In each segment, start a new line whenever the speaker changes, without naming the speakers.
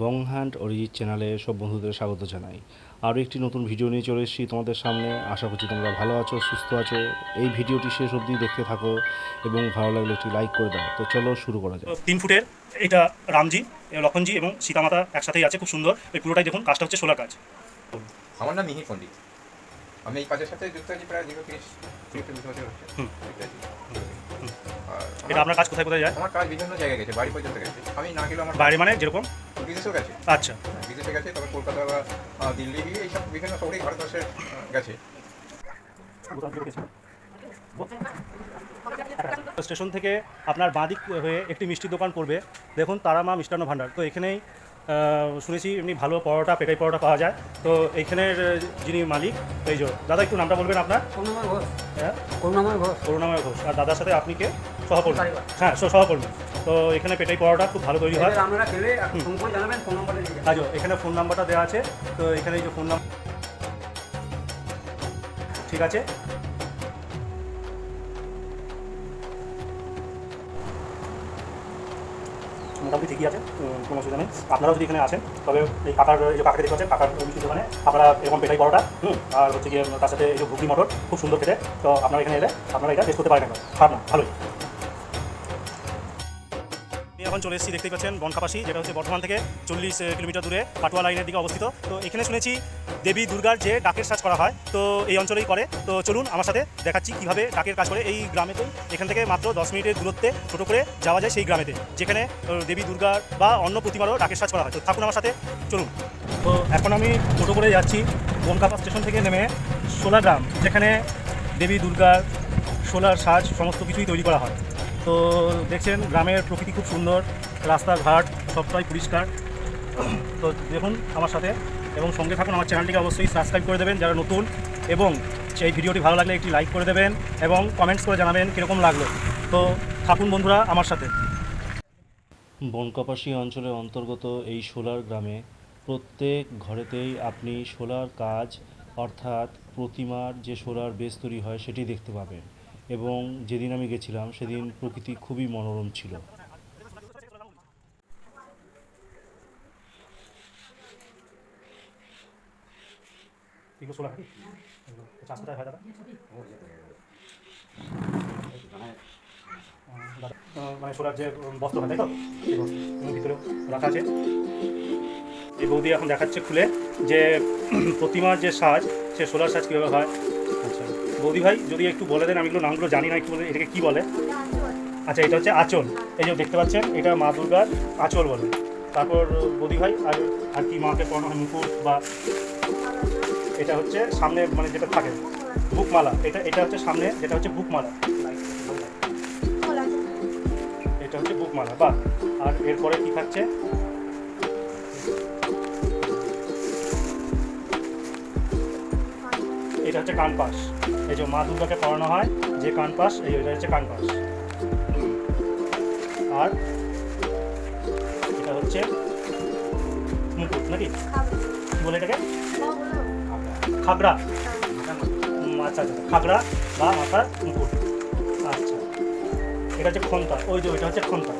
বং hand Arijit চ্যানেলে সব বন্ধুদের স্বাগত জানাই। আরও একটি নতুন ভিডিও নিয়ে চলে এসেছি তোমাদের সামনে। আশা করছি তোমরা ভালো আছো সুস্থ আছো। এই ভিডিওটি শেষ অবধি দেখতে থাকো এবং ভালো লাগলে একটি লাইক করে দাও। তো চলো শুরু করা যাক।
তিন ফুটের এটা রামজি লক্ষণজি এবং সীতামাতা একসাথেই আছে খুব সুন্দর। এই পুরোটাই দেখুন কাজটা হচ্ছে সোলার কাজ।
আমার নাম মিহির পণ্ডিত। আমি এই কাজের সাথে যুক্ত আছি প্রায় দীর্ঘ তিরিশ তিরিশ বছর হচ্ছে।
এটা আপনার কাজ কোথায় কোথায় যায়?
আমার কাজ বিভিন্ন জায়গায় গেছে বাড়ি পর্যন্ত গেছে। আমি না গেলেও আমার
বাইরে মানে যেরকম?
বিদেশেও গেছে।
আচ্ছা।
বিদেশে গেছে তবে কলকাতা বা দিল্লি এইসব বিভিন্ন শহরেই ভারতবর্ষে গেছে।
স্টেশন থেকে আপনার বাঁদিক হয়ে একটি মিষ্টির দোকান পড়বে দেখুন তারা মা মিষ্টান্ন ভাণ্ডার। তো এখানেই শুনেছি এমনি ভালো পরোটা পেটাই পরোটা পাওয়া যায়। তো এইখানের যিনি মালিক এই যে দাদা একটু নামটা বলবেন আপনার?
ঘোষ।
হ্যাঁ?
করুণাময় ঘোষ।
করুণাময় ঘোষ। আর দাদার সাথে আপনি কে? সহকর্মী হ্যাঁ সহ- সহকর্মী তো এখানে পেটাই পরোটা খুব ভালো তৈরি হয়।
আপনারা খেলে ফোন করে জানাবেন ফোন নম্বরে দিয়ে
আজও এখানে ফোন নাম্বারটা দেওয়া আছে। তো এখানে এই যে ফোন নাম্বার ঠিক আছে? মোটামুটি ঠিকই আছে কোনো অসুবিধা নেই। আপনারাও যদি এখানে আসেন তবে এই কাকার যে কাকাকে দেখতে পাচ্ছেন কাকার মিষ্টির দোকানে আপনারা এরকম পেটাই পরোটা হুম আর হচ্ছে গিয়ে তার সাথে এই যে ঘুগনি মটর খুব সুন্দর খেতে। তো আপনারা এখানে এলে আপনারা এটা টেস্ট করতে পারেন খারাপ না ভালোই। এখন চলে এসেছি, দেখতেই পাচ্ছেন বনখাপাশি যেটা হচ্ছে বর্ধমান থেকে চল্লিশ কিলোমিটার দূরে পাটুয়া লাইনের দিকে অবস্থিত। তো এখানে শুনেছি দেবী দুর্গার যে ডাকের সাজ করা হয়, তো এই অঞ্চলেই করে। তো চলুন আমার সাথে দেখাচ্ছি কীভাবে ডাকের কাজ করে এই গ্রামেতেই। এখান থেকে মাত্র দশ মিনিটের দূরত্বে ছোটো করে যাওয়া যায় সেই গ্রামেতে, যেখানে দেবী দুর্গার বা অন্য প্রতিমারও ডাকের সাজ করা হয়। তো থাকুন আমার সাথে, চলুন। তো এখন আমি ছোটো করে যাচ্ছি বনকাপা স্টেশন থেকে নেমে সোলা গ্রাম, যেখানে দেবী দুর্গার সোলার সাজ সমস্ত কিছুই তৈরি করা হয়। তো দেখছেন, গ্রামের প্রকৃতি খুব সুন্দর, রাস্তাঘাট সবটাই পরিষ্কার। তো দেখুন আমার সাথে, এবং সঙ্গে থাকুন আমার চ্যানেলটিকে অবশ্যই সাবস্ক্রাইব করে দেবেন যারা নতুন, এবং সেই ভিডিওটি ভালো লাগলে একটি লাইক করে দেবেন, এবং কমেন্টস করে জানাবেন কীরকম লাগল। তো থাকুন বন্ধুরা আমার সাথে।
বনকাপাসী অঞ্চলের অন্তর্গত এই সোলার গ্রামে প্রত্যেক ঘরেতেই আপনি সোলার কাজ অর্থাৎ প্রতিমার যে সোলার বেস তৈরি হয় সেটি দেখতে পাবেন। এবং যেদিন আমি গেছিলাম, সেদিন প্রকৃতি খুবই মনোরম ছিল।
মানে সোলার যে বস্ত্র তাই তো? ভিতরে রাখা আছে। এই বৌদি এখন দেখাচ্ছে খুলে যে, প্রতিমার যে সাজ, সে সোলার সাজ কীভাবে হয়? আচ্ছা। বৌদি ভাই, যদি একটু বলে দেন, আমি এগুলো নামগুলো জানি না, একটু বলে এটাকে কী বলে? আচ্ছা এটা হচ্ছে আঁচল। এই যে দেখতে পাচ্ছেন, এটা মা দুর্গার আঁচল বলে। তারপর, বৌদি ভাই, আর আর কি মাকে পড়ানো হয়, মুকুট বা এটা হচ্ছে সামনে মানে যেটা থাকে, বুকমালা। এটা এটা হচ্ছে সামনে, যেটা হচ্ছে বুকমালা। এটা হচ্ছে বুকমালা বা আর এরপরে কি থাকছে? এটা হচ্ছে কানপাস এই যে মা দুর্গাকে পড়ানো হয়, যে কানপাস এই ওইটা হচ্ছে কানপাস আর এটা হচ্ছে মুকুট, নাকি? বলে এটাকে? খাগড়া। আচ্ছা আচ্ছা খাগড়া বা মাথার মুকুট। আচ্ছা। এটা হচ্ছে খন্তা। ওই যে ওইটা হচ্ছে খন্তা।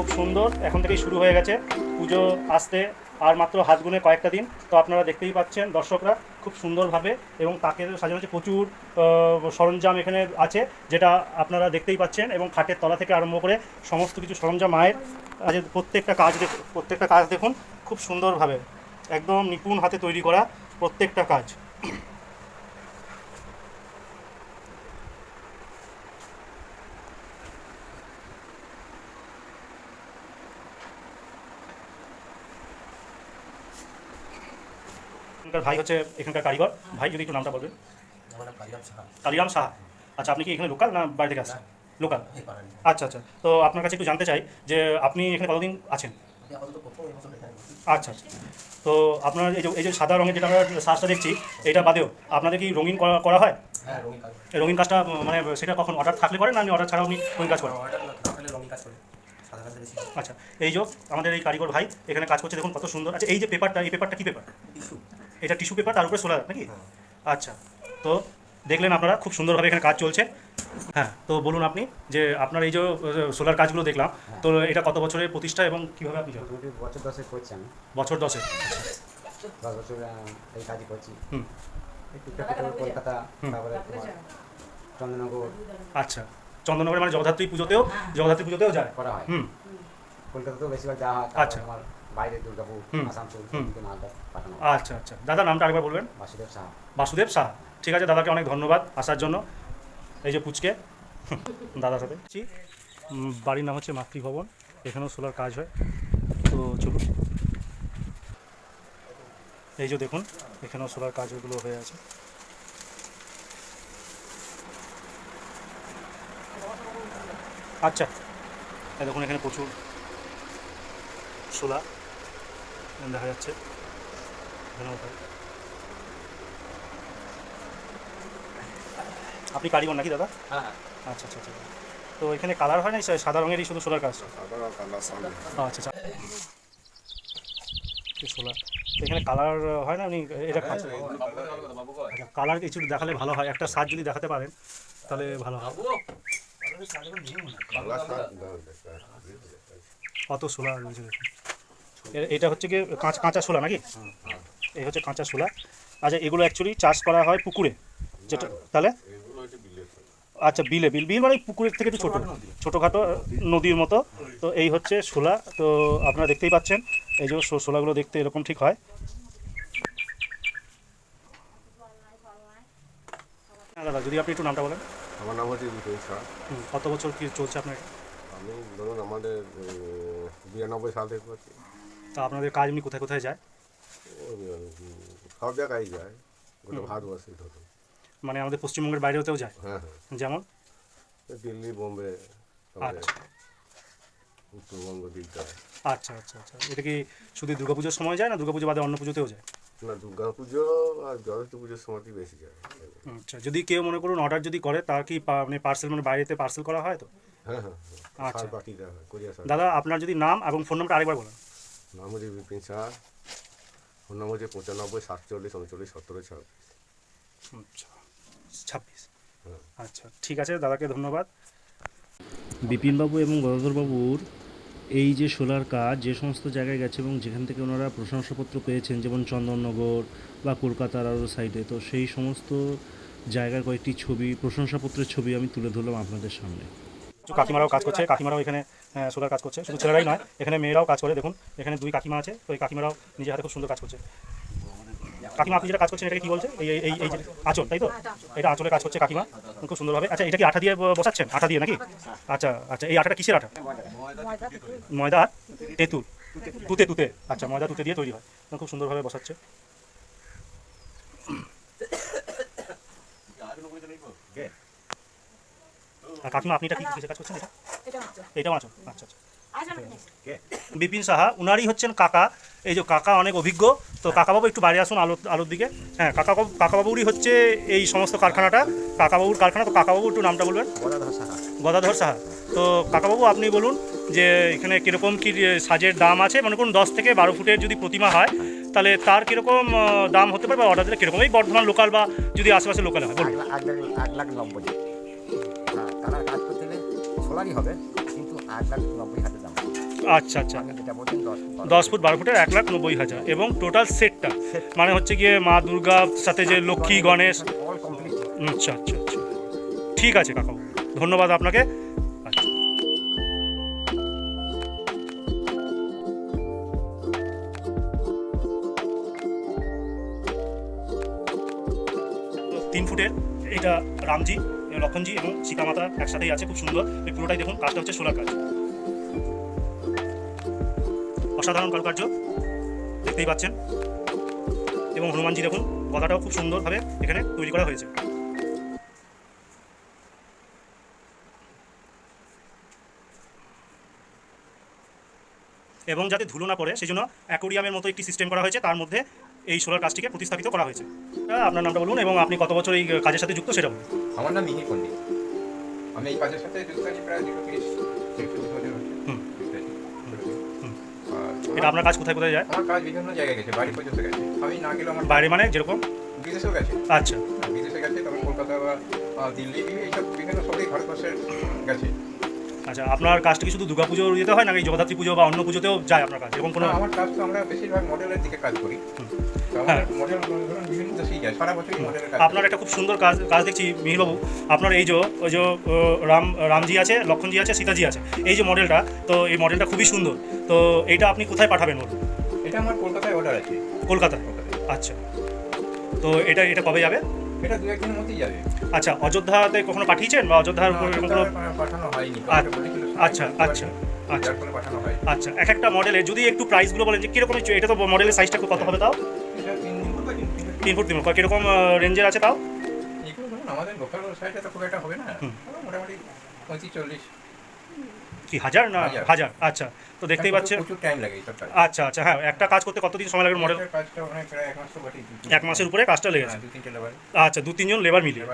খুব সুন্দর। এখন থেকেই শুরু হয়ে গেছে। পুজো আসতে আর মাত্র হাত গুনে কয়েকটা দিন। তো আপনারা দেখতেই পাচ্ছেন দর্শকরা খুব সুন্দরভাবে এবং তাকে সাজানো হচ্ছে প্রচুর সরঞ্জাম এখানে আছে, যেটা আপনারা দেখতেই পাচ্ছেন এবং খাটের তলা থেকে আরম্ভ করে সমস্ত কিছু সরঞ্জাম মায়ের আজ প্রত্যেকটা কাজ প্রত্যেকটা কাজ দেখুন, খুব সুন্দরভাবে। একদম নিপুণ হাতে তৈরি করা প্রত্যেকটা কাজ। এখানকার ভাই হচ্ছে এখানকার কারিগর। ভাই যদি একটু নামটা বলবেন। কালিরাম সাহা। আচ্ছা আপনি কি এখানে লোকাল না বাইরে থেকে আসছেন? লোকাল আচ্ছা আচ্ছা। তো আপনার কাছে একটু জানতে চাই যে আপনি এখানে কতদিন আছেন? আচ্ছা আচ্ছা। তো আপনার এই যে এই যে সাদা রঙের যেটা আমরা সাজটা দেখছি এটা বাদেও আপনাদের কি রঙিন করা করা হয়? এই রঙিন কাজটা মানে সেটা কখন অর্ডার থাকলে করেন না অর্ডার ছাড়াও আপনি রঙিন কাজ করেন? আচ্ছা এই যে আমাদের এই কারিগর ভাই এখানে কাজ করছে দেখুন কত সুন্দর। আচ্ছা এই যে পেপারটা এই পেপারটা কি পেপার? এটা টিস্যু পেপার তার উপরে সোলার নাকি? আচ্ছা তো দেখলেন আপনারা খুব সুন্দরভাবে এখানে কাজ চলছে। হ্যাঁ তো বলুন আপনি যে আপনার এই যে সোলার কাজগুলো দেখলাম তো এটা কত বছরের প্রতিষ্ঠা এবং কীভাবে আপনি
বছর দশে করছি আমি।
বছর দশে
দশ বছর এই কাজই করছি।
হুম।
কলকাতা। তারপরে চন্দননগর
আচ্ছা চন্দননগরে মানে জগদ্ধাত্রী পুজোতেও জগদ্ধাত্রী পুজোতেও যায়?
করা হয়।
হুম।
কলকাতাতেও বেশিরভাগ যাওয়া হয়
আচ্ছা।
বাইরে দুর্গাপুর আসানসোল পাঠানো।
আচ্ছা আচ্ছা। দাদা নামটা আরেকবার বলবেন?
বাসুদেব সাহা।
বাসুদেব সাহা। ঠিক আছে দাদাকে অনেক ধন্যবাদ আসার জন্য। এই যে পুচকে দাদার সাথে। বাড়ির নাম হচ্ছে মাতৃভবন। এখানেও সোলার কাজ হয়। তো চলুন। এই যে দেখুন এখানেও সোলার কাজগুলো হয়ে আছে। আচ্ছা দেখুন এখানে প্রচুর সোলার। দেখা যাচ্ছে। হয় আপনি কারিগর নাকি দাদা?
হ্যাঁ
আচ্ছা আচ্ছা আচ্ছা। তো এখানে কালার হয় না? সাদা রঙেরই শুধু সোলার কাজ আচ্ছা আচ্ছা। সোলার এখানে কালার হয় না? আপনি এটা কাজ কালার কিছু দেখালে ভালো হয়। একটা সাজ যদি দেখাতে পারেন তাহলে ভালো হয়। কত সোলার রয়েছে দেখুন। এটা হচ্ছে কি কাঁচা কাঁচা সোলা নাকি? এই হচ্ছে কাঁচা সোলা আচ্ছা এগুলো অ্যাকচুয়ালি চাষ করা হয় পুকুরে। যেটা তাহলে? আচ্ছা বিলে বিল বিল মানে পুকুরের থেকে একটু ছোটো। ছোটোখাটো নদীর মতো। তো এই হচ্ছে শোলা তো আপনারা দেখতেই পাচ্ছেন এই যে শোলাগুলো দেখতে এরকম ঠিক হয়। হ্যাঁ দাদা যদি আপনি একটু নামটা বলেন।
আমার নাম হচ্ছে
কত বছর কি চলছে আপনার?
আমি ধরুন আমাদের বিরানব্বই সাল থেকে করছি।
তা আপনাদের কাজ এমনি কোথায় কোথায় যায়?
সব জায়গায় যায়। গোটা ভারতবর্ষে ধরুন
মানে আমাদের পশ্চিমবঙ্গের বাইরেতেও যায়?
হ্যাঁ হ্যাঁ।
যেমন?
দিল্লি বোম্বে
আচ্ছা।
উত্তরবঙ্গ দিকটা।
আচ্ছা আচ্ছা আচ্ছা। এটা কি শুধু দুর্গাপুজোর সময় যায় না দুর্গাপুজো বাদে অন্য পুজোতেও যায়?
না দুর্গা পুজো আর সরস্বতী পুজোর সময়তেই বেশি যায়।
আচ্ছা যদি কেউ মনে করুন অর্ডার যদি করে তার কি মানে পার্সেল মানে বাইরেতে পার্সেল করা হয় তো?
হ্যাঁ হ্যাঁ হ্যাঁ।
আচ্ছা। দাদা আপনার যদি নাম এবং ফোন নাম্বারটা আরেকবার বলেন।
নাম হচ্ছে বিপিন শাহ ফোন নম্বর হচ্ছে পঁচানব্বই সাতচল্লিশ উনচল্লিশ সতেরো ছাব্বিশ
আচ্ছা ছাব্বিশ।
হ্যাঁ।
আচ্ছা ঠিক আছে দাদাকে ধন্যবাদ।
বিপিনবাবু এবং গদাধরবাবুর এই যে সোলার কাজ যে সমস্ত জায়গায় গেছে এবং যেখান থেকে ওনারা প্রশংসাপত্র পেয়েছেন যেমন চন্দননগর বা কলকাতার আরও সাইডে তো সেই সমস্ত জায়গার কয়েকটি ছবি প্রশংসাপত্রের ছবি আমি তুলে ধরলাম আপনাদের সামনে।
কাকিমারাও কাজ করছে কাকিমারাও এখানে সোলার কাজ করছে। শুধু ছেলেরাই নয়, এখানে মেয়েরাও কাজ করে। দেখুন, এখানে দুই কাকিমা আছে, তো এই কাকিমারাও নিজের হাতে খুব সুন্দর কাজ করছে। কাকিমা আপনি যেটা কাজ করছেন, এটাকে কি বলছে? এই, এই- এই আঁচল, তাই তো? এটা আঁচলে কাজ করছে কাকিমা। খুব সুন্দরভাবে আচ্ছা এটা কি আঠা দিয়ে বসাচ্ছেন? আঠা দিয়ে নাকি? আচ্ছা আচ্ছা এই আঠাটা কিসের আঠা? ময়দা আর তেঁতুল। তুতে তুতে। আচ্ছা ময়দা তুতে দিয়ে তৈরি হয়। খুব সুন্দরভাবে বসাচ্ছে। আর কাকিমা আপনি এটা কি কিসের কাজ করছেন এটা? এটাও আঁচল আচ্ছা আচ্ছা। বিপিন সাহা উনারই হচ্ছেন কাকা। এই যে কাকা অনেক অভিজ্ঞ। তো কাকাবাবু একটু বাইরে আসুন আলো আলোর দিকে। হ্যাঁ কাকাবাবু কাকাবাবুরই হচ্ছে এই সমস্ত কারখানাটা। কাকাবাবুর কারখানা তো কাকাবাবু একটু নামটা বলবেন।
গদাধর সাহা।
গদাধর সাহা। তো কাকাবাবু আপনি বলুন যে এখানে কীরকম কী সাজের দাম আছে? মনে করুন দশ থেকে বারো ফুটের যদি প্রতিমা হয় তাহলে তার কীরকম দাম হতে পারে বা অর্ডার দিলে কীরকম এই বর্ধমান লোকাল বা যদি আশেপাশে লোকাল হয়? বলুন।
এক লাখ নব্বই। সোলারই হবে কিন্তু এক লাখ নব্বই হাজার দাম।
আচ্ছা আচ্ছা।
দশ
ফুট বারো ফুটের এক লাখ নব্বই হাজার এবং টোটাল সেটটা মানে হচ্ছে গিয়ে মা দুর্গার সাথে যে লক্ষ্মী গণেশ আচ্ছা আচ্ছা আচ্ছা। ঠিক আছে কাকাবাবু ধন্যবাদ আপনাকে। আচ্ছা। তিন ফুটের এটা রামজি। লক্ষণজি এবং সীতামাতা একসাথেই আছে, খুব সুন্দর। এই পুরোটাই দেখুন, কাজটা হচ্ছে সোলার কাজ। অসাধারণ কারুকার্য, দেখতেই পাচ্ছেন। এবং হনুমানজি দেখুন গদাটাও খুব সুন্দরভাবে এখানে তৈরি করা হয়েছে। এবং যাতে ধুলো না পড়ে সেই জন্য অ্যাকোরিয়ামের মতো একটি সিস্টেম করা হয়েছে, তার মধ্যে এই সোলার কাজটিকে প্রতিস্থাপিত করা হয়েছে। আপনার নামটা বলুন এবং আপনি কত বছর এই কাজের সাথে যুক্ত, সেটা বলুন।
আমার নাম মিহির পণ্ডিত। আমি এই কাজের সাথে যুক্ত আছি প্রায় দীর্ঘ তিরিশ তিরিশ বছর
এটা আপনার কাজ কোথায় কোথায় যায়?
আমার কাজ বিভিন্ন জায়গায় গেছে বাড়ি পর্যন্ত গেছে। আমি না গেলেও আমার
বাইরে মানে যেরকম?
বিদেশেও গেছে।
আচ্ছা।
বিদেশে গেছে তবে কলকাতা বা দিল্লি এইসব বিভিন্ন সবই ভারতবর্ষের গেছে।
আচ্ছা আপনার কাজটা কি শুধু দুর্গা পুজো যেতে হয় নাকি জগদ্ধাত্রী পুজো বা অন্য পুজোতেও যায় আপনার কাজ? এরকম কোনো
আমার কাজ তো আমরা বেশিরভাগ মডেলের দিকে কাজ করি।
হ্যাঁ। আপনার একটা খুব সুন্দর কাজ কাজ দেখছি মিহিরবাবু। আপনার এই যে ওই যে রাম রামজি আছে লক্ষণজি আছে সীতাজি আছে। এই যে মডেলটা তো এই মডেলটা খুবই সুন্দর। তো এইটা আপনি কোথায় পাঠাবেন বলুন?
এটা আমার কলকাতায় অর্ডার আছে।
কলকাতায় আচ্ছা। তো এটা এটা কবে যাবে?
এটা দু একদিনের মধ্যেই যাবে।
আচ্ছা অযোধ্যাতে কখনো পাঠিয়েছেন বা অযোধ্যার উপর কোনো
পাঠানো হয়নি।
আচ্ছা, আচ্ছা, আচ্ছা, আচ্ছা।
যার ফলে পাঠানো হয়
আচ্ছা এক একটা মডেলে যদি একটু প্রাইসগুলো বলেন যে কীরকম এটা তো মডেলের সাইজটা কত হবে তাও?
তিন
ফুট তিন ফুট কীরকম রেঞ্জের আছে তাও?
এগুলো ধরুন আমাদের লোকাল সাইডে তো খুব একটা হবে না। মোটামুটি পঁয়ত্রিশ চল্লিশ।
কি হাজার না?
হাজার।
আচ্ছা। তো দেখতেই পাচ্ছেন।
প্রচুর টাইম লাগে
আচ্ছা আচ্ছা হ্যাঁ একটা কাজ করতে কতদিন সময় লাগবে মডেল
এক
মাসের উপরে কাজটা লেগেছে
হ্যাঁ,
আচ্ছা দু তিনজন লেবার মিলিয়ে।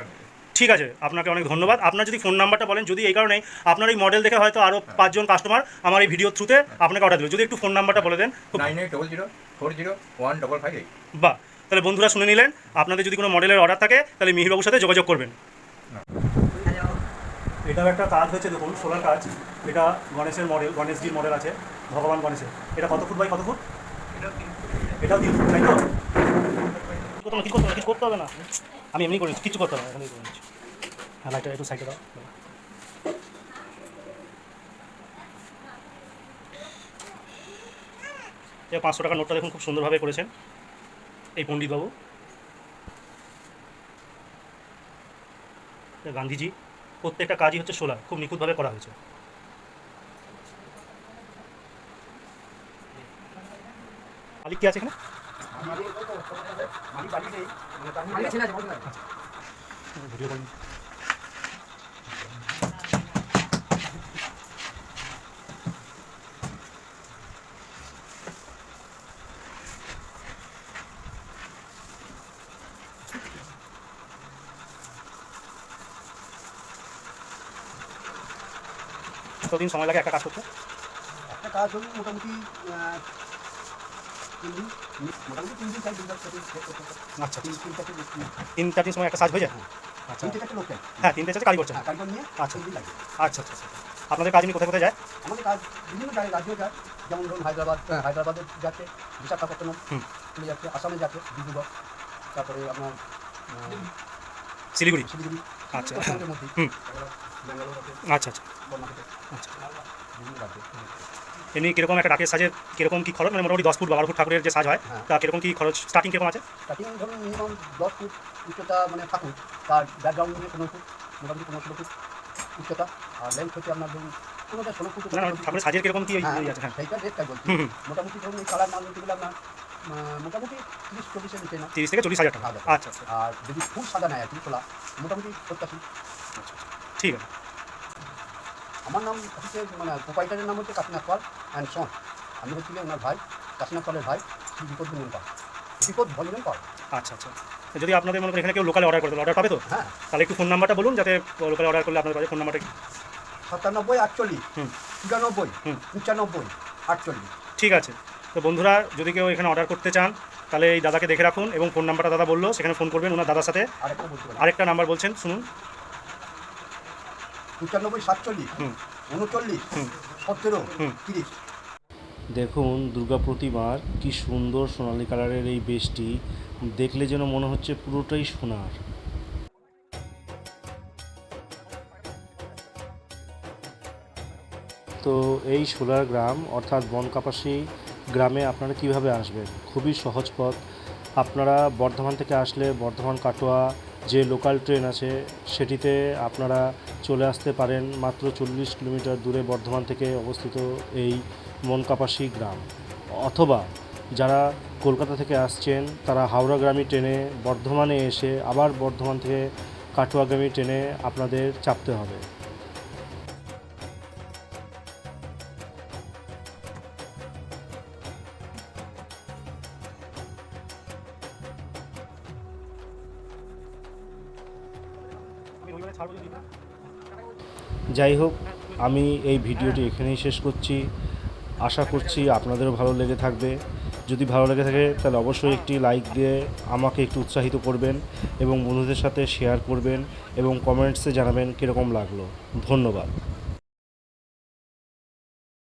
ঠিক আছে আপনাকে অনেক ধন্যবাদ। আপনার যদি ফোন নাম্বারটা বলেন যদি এই কারণে আপনার এই মডেল দেখে হয়তো আরও পাঁচজন কাস্টমার আমার এই ভিডিও থ্রুতে আপনাকে অর্ডার দেবে। যদি একটু ফোন নাম্বারটা বলে দেন
nine eight double zero four zero one double five
বাহ। তাহলে বন্ধুরা শুনে নিলেন আপনাদের যদি কোনো মডেলের অর্ডার থাকে তাহলে মিহিরবাবুর সাথে যোগাযোগ করবেন। এটাও একটা কাজ হয়েছে দেখুন সোলার কাজ। এটা গণেশের মডেল গণেশজির মডেল আছে ভগবান গণেশের। এটা কত ফুট বাই কত ফুট? এটাও তিন ফুট তাই তো? কিছু করতে হবে কিছু করতে হবে না। আমি এমনি করি কিছু করতে হবে না এখানেই করে নিচ্ছি হ্যাঁ লাইটটা একটু সাইডে দাও। পাঁচশো টাকার নোটটা দেখুন খুব সুন্দরভাবে করেছেন। এই পণ্ডিতবাবু। গান্ধীজি প্রত্যেকটা কাজই হচ্ছে সোলার খুব নিখুঁতভাবে করা হয়েছে। মালিক কি আছে এখানে? ভিডিও কতদিন সময় লাগে একটা কাজ করতে?
একটা কাজ হলো মোটামুটি হবে।
আচ্ছা
তিন
চার দিন। সময় একটা কাজ হয়ে যায়? আচ্ছা।
লোক চাই।
হ্যাঁ তিনটে চারটে কাজ
হ্যাঁ নিয়ে
আচ্ছা। আচ্ছা আচ্ছা আচ্ছা। আপনাদের কাজ নিয়ে কোথায় কোথায় যায়?
আমাদের কাজ বিভিন্ন জায়গায় রাজ্যেও যায়। যেমন ধরুন হায়দ্রাবাদ হায়দ্রাবাদে যাচ্ছে বিশাখাপত্তনম। চলে যাচ্ছে আসামে যাচ্ছে ডিব্রুগড় তারপরে আপনার
শিলিগুড়ি।
শিলিগুড়ি।
আচ্ছা। হুম। আচ্ছা আচ্ছা। আচ্ছা। এমনি কীরকম একটা ডাকের সাজের কীরকম কি খরচ? মানে মোটামুটি দশ ফুট বা বারো ফুট ঠাকুরের যে সাজ হয়
হ্যাঁ।
তা কীরকম কি খরচ? স্টার্টিং কীরকম আছে?
স্টার্টিং ধরুন মিনিমাম দশ ফুট উচ্চতা মানে থাকুন তার ব্যাকগ্রাউন্ড নিয়ে পনেরো ফুট মোটামুটি পনেরো ষোলো ফুট উচ্চতা। আর লেন্থ হচ্ছে আপনার ধরুন ষোলো ফুট
ঠাকুরের সাজের কীরকম কি
হ্যাঁ
আছে? হ্যাঁ।
সেইটার রেটটাই বলছি। মোটামুটি ধরুন এই কালার মাল নিতে গেলে আপনার মোটামুটি তিরিশ চল্লিশের নিচে না
তিরিশ থেকে চল্লিশ হাজার টাকা। আচ্ছা আচ্ছা।
আর যদি ফুল সাদা নেয় কি খোলা মোটামুটি সত্যাশি
ঠিক আছে।
আমার নাম হচ্ছে মানে প্রোপাইটারের নাম হচ্ছে কাশীনাথ পাল অ্যান্ড সন আমি হচ্ছি ওনার ভাই কাশীনাথ পালের ভাই শ্রী বিপদ ভঞ্জন পাল। বিপদ ভঞ্জন পাল।
আচ্ছা আচ্ছা। যদি আপনাদের মনে করেন এখানে কেউ লোকালে অর্ডার করে অর্ডার পাবে তো?
হ্যাঁ।
তাহলে একটু ফোন নাম্বারটা বলুন যাতে লোকালে অর্ডার করলে আপনাদের কাছে ফোন নাম্বারটা
সাতানব্বই আটচল্লিশ
হুম।
চুরানব্বই
হুম।
পঁচানব্বই আটচল্লিশ।
ঠিক আছে। তো বন্ধুরা যদি কেউ এখানে অর্ডার করতে চান তাহলে এই দাদাকে দেখে রাখুন এবং ফোন নাম্বারটা দাদা বলল সেখানে ফোন করবেন ওনার দাদার সাথে।
আরেকটা
নাম্বার বলছেন শুনুন।
পঁচানব্বই সাতচল্লিশ। উনচল্লিশ সতেরো তিরিশ।
দেখুন দুর্গা প্রতিমার কি সুন্দর সোনালি কালারের এই বেশটি দেখলে যেন মনে হচ্ছে পুরোটাই সোনার। তো এই সোলার গ্রাম অর্থাৎ বনকাপাসি গ্রামে আপনারা কীভাবে আসবেন? খুবই সহজ পথ। আপনারা বর্ধমান থেকে আসলে বর্ধমান কাটোয়া যে লোকাল ট্রেন আছে, সেটিতে আপনারা চলে আসতে পারেন মাত্র চল্লিশ কিলোমিটার দূরে বর্ধমান থেকে অবস্থিত এই মনকাপাসি গ্রাম। অথবা যারা কলকাতা থেকে আসছেন, তারা হাওড়াগ্রামী ট্রেনে বর্ধমানে এসে আবার বর্ধমান থেকে কাটোয়াগামী ট্রেনে আপনাদের চাপতে হবে। যাই হোক, আমি এই ভিডিওটি এখানেই শেষ করছি। আশা করছি আপনাদেরও ভালো লেগে থাকবে। যদি ভালো লেগে থাকে, তাহলে অবশ্যই একটি লাইক দিয়ে আমাকে একটু উৎসাহিত করবেন এবং বন্ধুদের সাথে শেয়ার করবেন এবং কমেন্টসে জানাবেন কীরকম লাগল। ধন্যবাদ।